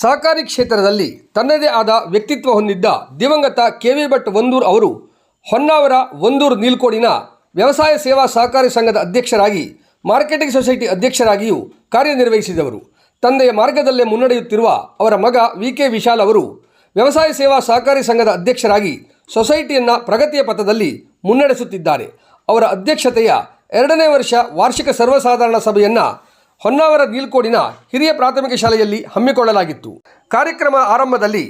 ಸಹಕಾರಿ ಕ್ಷೇತ್ರದಲ್ಲಿ ತನ್ನದೇ ಆದ ವ್ಯಕ್ತಿತ್ವ ಹೊಂದಿದ್ದ ದಿವಂಗತ ಕೆ ವಿ ಭಟ್ ವಂದೂರ್ ಅವರು ಹೊನ್ನಾವರ ವಂದೂರ್ ನೀಲ್ಕೋಡಿನ ವ್ಯವಸಾಯ ಸೇವಾ ಸಹಕಾರಿ ಸಂಘದ ಅಧ್ಯಕ್ಷರಾಗಿ, ಮಾರ್ಕೆಟಿಂಗ್ ಸೊಸೈಟಿ ಅಧ್ಯಕ್ಷರಾಗಿಯೂ ಕಾರ್ಯನಿರ್ವಹಿಸಿದವರು. ತಂದೆಯ ಮಾರ್ಗದಲ್ಲೇ ಮುನ್ನಡೆಯುತ್ತಿರುವ ಅವರ ಮಗ ವಿ ಕೆ ವಿಶಾಲ್ ಅವರು ವ್ಯವಸಾಯ ಸೇವಾ ಸಹಕಾರಿ ಸಂಘದ ಅಧ್ಯಕ್ಷರಾಗಿ ಸೊಸೈಟಿಯನ್ನು ಪ್ರಗತಿಯ ಪಥದಲ್ಲಿ ಮುನ್ನಡೆಸುತ್ತಿದ್ದಾರೆ. ಅವರ ಅಧ್ಯಕ್ಷತೆಯ ಎರಡನೇ ವರ್ಷ ವಾರ್ಷಿಕ ಸರ್ವಸಾಧಾರಣ ಸಭೆಯನ್ನು ಹೊನ್ನಾವರ ನೀಲ್ಕೋಡಿನ ಹಿರಿಯ ಪ್ರಾಥಮಿಕ ಶಾಲೆಯಲ್ಲಿ ಹಮ್ಮಿಕೊಳ್ಳಲಾಗಿತ್ತು. ಕಾರ್ಯಕ್ರಮ ಆರಂಭದಲ್ಲಿ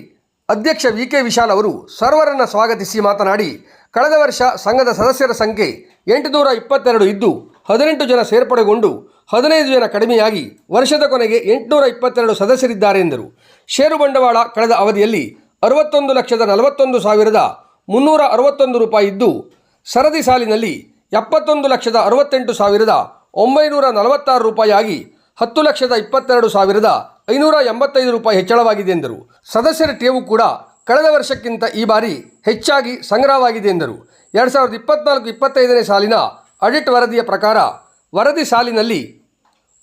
ಅಧ್ಯಕ್ಷ ವಿ ಕೆ ವಿಶಾಲ್ ಅವರು ಸರ್ವರನ್ನು ಸ್ವಾಗತಿಸಿ ಮಾತನಾಡಿ, ಕಳೆದ ವರ್ಷ ಸಂಘದ ಸದಸ್ಯರ ಸಂಖ್ಯೆ ಎಂಟುನೂರ ಇಪ್ಪತ್ತೆರಡು ಇದ್ದು, ಹದಿನೆಂಟು ಜನ ಸೇರ್ಪಡೆಗೊಂಡು ಹದಿನೈದು ಜನ ಕಡಿಮೆಯಾಗಿ ವರ್ಷದ ಕೊನೆಗೆ ಎಂಟುನೂರ ಇಪ್ಪತ್ತೆರಡು ಸದಸ್ಯರಿದ್ದಾರೆ ಎಂದರು. ಷೇರು ಬಂಡವಾಳ ಕಳೆದ ಅವಧಿಯಲ್ಲಿ ಅರವತ್ತೊಂದು ಲಕ್ಷದ ನಲವತ್ತೊಂದು ಸಾವಿರದ ಮುನ್ನೂರ ಅರವತ್ತೊಂದು ರೂಪಾಯಿ ಇದ್ದು, ಸರದಿ ಸಾಲಿನಲ್ಲಿ ಎಪ್ಪತ್ತೊಂದು ಲಕ್ಷದ ಅರವತ್ತೆಂಟು ಸಾವಿರದ ಒಂಬೈನೂರ ನಲವತ್ತಾರು ರೂಪಾಯಿಯಾಗಿ ಹತ್ತು ಲಕ್ಷದ ಇಪ್ಪತ್ತೆರಡು ಸಾವಿರದ ಐನೂರ ಎಂಬತ್ತೈದು ರೂಪಾಯಿ ಹೆಚ್ಚಳವಾಗಿದೆ ಎಂದರು. ಸದಸ್ಯರ ಠೇವು ಕೂಡ ಕಳೆದ ವರ್ಷಕ್ಕಿಂತ ಈ ಬಾರಿ ಹೆಚ್ಚಾಗಿ ಸಂಗ್ರಹವಾಗಿದೆ ಎಂದರು. ಎರಡು ಸಾವಿರದ ಇಪ್ಪತ್ನಾಲ್ಕು ಇಪ್ಪತ್ತೈದನೇ ಸಾಲಿನ ಆಡಿಟ್ ವರದಿಯ ಪ್ರಕಾರ ವರದಿ ಸಾಲಿನಲ್ಲಿ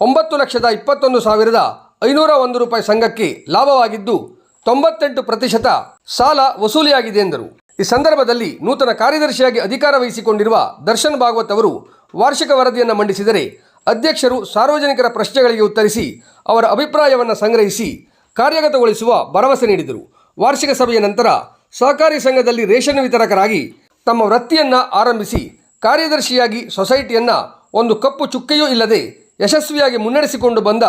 ಒಂಬತ್ತು ಲಕ್ಷದ ಇಪ್ಪತ್ತೊಂದು ಸಾವಿರದ ಐನೂರ ಒಂದು ರೂಪಾಯಿ ಸಂಘಕ್ಕೆ ಲಾಭವಾಗಿದ್ದು ತೊಂಬತ್ತೆಂಟು ಪ್ರತಿಶತ ಸಾಲ ವಸೂಲಿಯಾಗಿದೆ ಎಂದರು. ಈ ಸಂದರ್ಭದಲ್ಲಿ ನೂತನ ಕಾರ್ಯದರ್ಶಿಯಾಗಿ ಅಧಿಕಾರ ವಹಿಸಿಕೊಂಡಿರುವ ದರ್ಶನ್ ಭಾಗವತ್ ಅವರು ವಾರ್ಷಿಕ ವರದಿಯನ್ನು ಮಂಡಿಸಿದರೆ ಅಧ್ಯಕ್ಷರು ಸಾರ್ವಜನಿಕರ ಪ್ರಶ್ನೆಗಳಿಗೆ ಉತ್ತರಿಸಿ ಅವರ ಅಭಿಪ್ರಾಯವನ್ನು ಸಂಗ್ರಹಿಸಿ ಕಾರ್ಯಗತಗೊಳಿಸುವ ಭರವಸೆ ನೀಡಿದರು. ವಾರ್ಷಿಕ ಸಭೆಯ ನಂತರ ಸಹಕಾರಿ ಸಂಘದಲ್ಲಿ ರೇಷನ್ ವಿತರಕರಾಗಿ ತಮ್ಮ ವೃತ್ತಿಯನ್ನು ಆರಂಭಿಸಿ ಕಾರ್ಯದರ್ಶಿಯಾಗಿ ಸೊಸೈಟಿಯನ್ನು ಒಂದು ಕಪ್ಪು ಚುಕ್ಕೆಯೂ ಇಲ್ಲದೆ ಯಶಸ್ವಿಯಾಗಿ ಮುನ್ನಡೆಸಿಕೊಂಡು ಬಂದ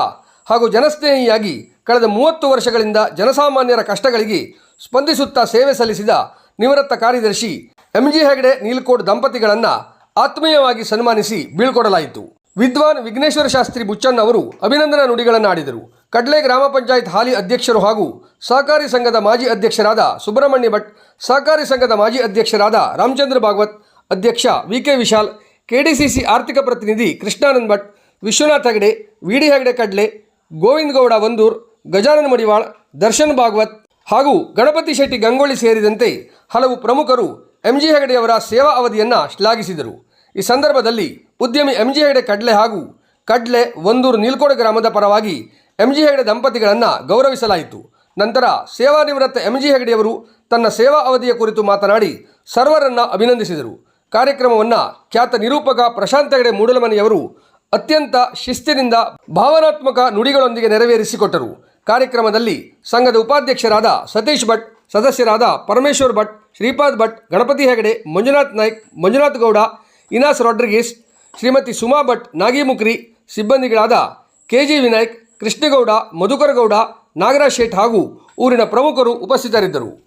ಹಾಗೂ ಜನಸ್ನೇಹಿಯಾಗಿ ಕಳೆದ ಮೂವತ್ತು ವರ್ಷಗಳಿಂದ ಜನಸಾಮಾನ್ಯರ ಕಷ್ಟಗಳಿಗೆ ಸ್ಪಂದಿಸುತ್ತಾ ಸೇವೆ ಸಲ್ಲಿಸಿದ ನಿವೃತ್ತ ಕಾರ್ಯದರ್ಶಿ ಎಂ ಜಿ ಹೆಗಡೆ ನೀಲ್ಕೋಟ್ ದಂಪತಿಗಳನ್ನು ಆತ್ಮೀಯವಾಗಿ ಸನ್ಮಾನಿಸಿ ಬೀಳ್ಕೊಡಲಾಯಿತು. ವಿದ್ವಾನ್ ವಿಘ್ನೇಶ್ವರ ಶಾಸ್ತ್ರಿ ಬುಚ್ಚಣ್ಣ ಅವರು ಅಭಿನಂದನಾ ನುಡಿಗಳನ್ನು ಆಡಿದರು ಕಡ್ಲೆ ಗ್ರಾಮ ಪಂಚಾಯತ್ ಹಾಲಿ ಅಧ್ಯಕ್ಷರು ಹಾಗೂ ಸಹಕಾರಿ ಸಂಘದ ಮಾಜಿ ಅಧ್ಯಕ್ಷರಾದ ಸುಬ್ರಹ್ಮಣ್ಯ ಭಟ್, ಸಹಕಾರಿ ಸಂಘದ ಮಾಜಿ ಅಧ್ಯಕ್ಷರಾದ ರಾಮಚಂದ್ರ ಭಾಗವತ್, ಅಧ್ಯಕ್ಷ ವಿ ಕೆ ವಿಶಾಲ್ ಕೆಡಿಸಿಸಿ ಆರ್ಥಿಕ ಪ್ರತಿನಿಧಿ ಕೃಷ್ಣಾನಂದ್ ಭಟ್, ವಿಶ್ವನಾಥ್ ಹೆಗಡೆ ವಿ ಡಿ ಹೆಗಡೆ ಕಡ್ಲೆ, ಗೋವಿಂದ ಗೌಡ ವಂದೂರ್ ಗಜಾನನ ಮಡಿವಾಳ್, ದರ್ಶನ್ ಭಾಗವತ್ ಹಾಗೂ ಗಣಪತಿ ಶೆಟ್ಟಿ ಗಂಗೊಳ್ಳಿ ಸೇರಿದಂತೆ ಹಲವು ಪ್ರಮುಖರು ಎಂ ಜಿ ಹೆಗಡೆಯವರ ಸೇವಾ ಅವಧಿಯನ್ನು ಶ್ಲಾಘಿಸಿದರು. ಈ ಸಂದರ್ಭದಲ್ಲಿ ಉದ್ಯಮಿ ಎಂ ಜಿ ಹೆಗಡೆ ಕಡ್ಲೆ ಹಾಗೂ ಕಡ್ಲೆ ಒಂದೂರು ನೀಲ್ಕೋಡು ಗ್ರಾಮದ ಪರವಾಗಿ ಎಂ ಜಿ ಹೆಗಡೆ ದಂಪತಿಗಳನ್ನು ಗೌರವಿಸಲಾಯಿತು. ನಂತರ ಸೇವಾ ನಿವೃತ್ತ ಎಂ ಜಿ ಹೆಗಡೆಯವರು ತನ್ನ ಸೇವಾ ಅವಧಿಯ ಕುರಿತು ಮಾತನಾಡಿ ಸರ್ವರನ್ನು ಅಭಿನಂದಿಸಿದರು. ಕಾರ್ಯಕ್ರಮವನ್ನು ಖ್ಯಾತ ನಿರೂಪಕ ಪ್ರಶಾಂತ್ ಹೆಗಡೆ ಮೂಡಲಮನೆಯವರು ಅತ್ಯಂತ ಶಿಸ್ತಿನಿಂದ ಭಾವನಾತ್ಮಕ ನುಡಿಗಳೊಂದಿಗೆ ನೆರವೇರಿಸಿಕೊಟ್ಟರು. ಕಾರ್ಯಕ್ರಮದಲ್ಲಿ ಸಂಘದ ಉಪಾಧ್ಯಕ್ಷರಾದ ಸತೀಶ್ ಭಟ್, ಸದಸ್ಯರಾದ ಪರಮೇಶ್ವರ್ ಭಟ್ ಶ್ರೀಪಾದ್ ಭಟ್, ಗಣಪತಿ ಹೆಗಡೆ, ಮಂಜುನಾಥ್ ನಾಯ್ಕ್, ಮಂಜುನಾಥ್ ಗೌಡ, ಇನಾಸ್ ರಾಡ್ರಿಗೀಸ್, ಶ್ರೀಮತಿ ಸುಮಾ ಭಟ್ ನಾಗಿಮುಕ್ರಿ ಸಿಬ್ಬಂದಿಗಳಾದ ಕೆ ಜಿ ವಿನಾಯಕ್, ಕೃಷ್ಣೇಗೌಡ ಮಧುಕರ ಗೌಡ ನಾಗರಾಜ್ ಶೇಟ್ ಹಾಗೂ ಊರಿನ ಪ್ರಮುಖರು ಉಪಸ್ಥಿತರಿದ್ದರು.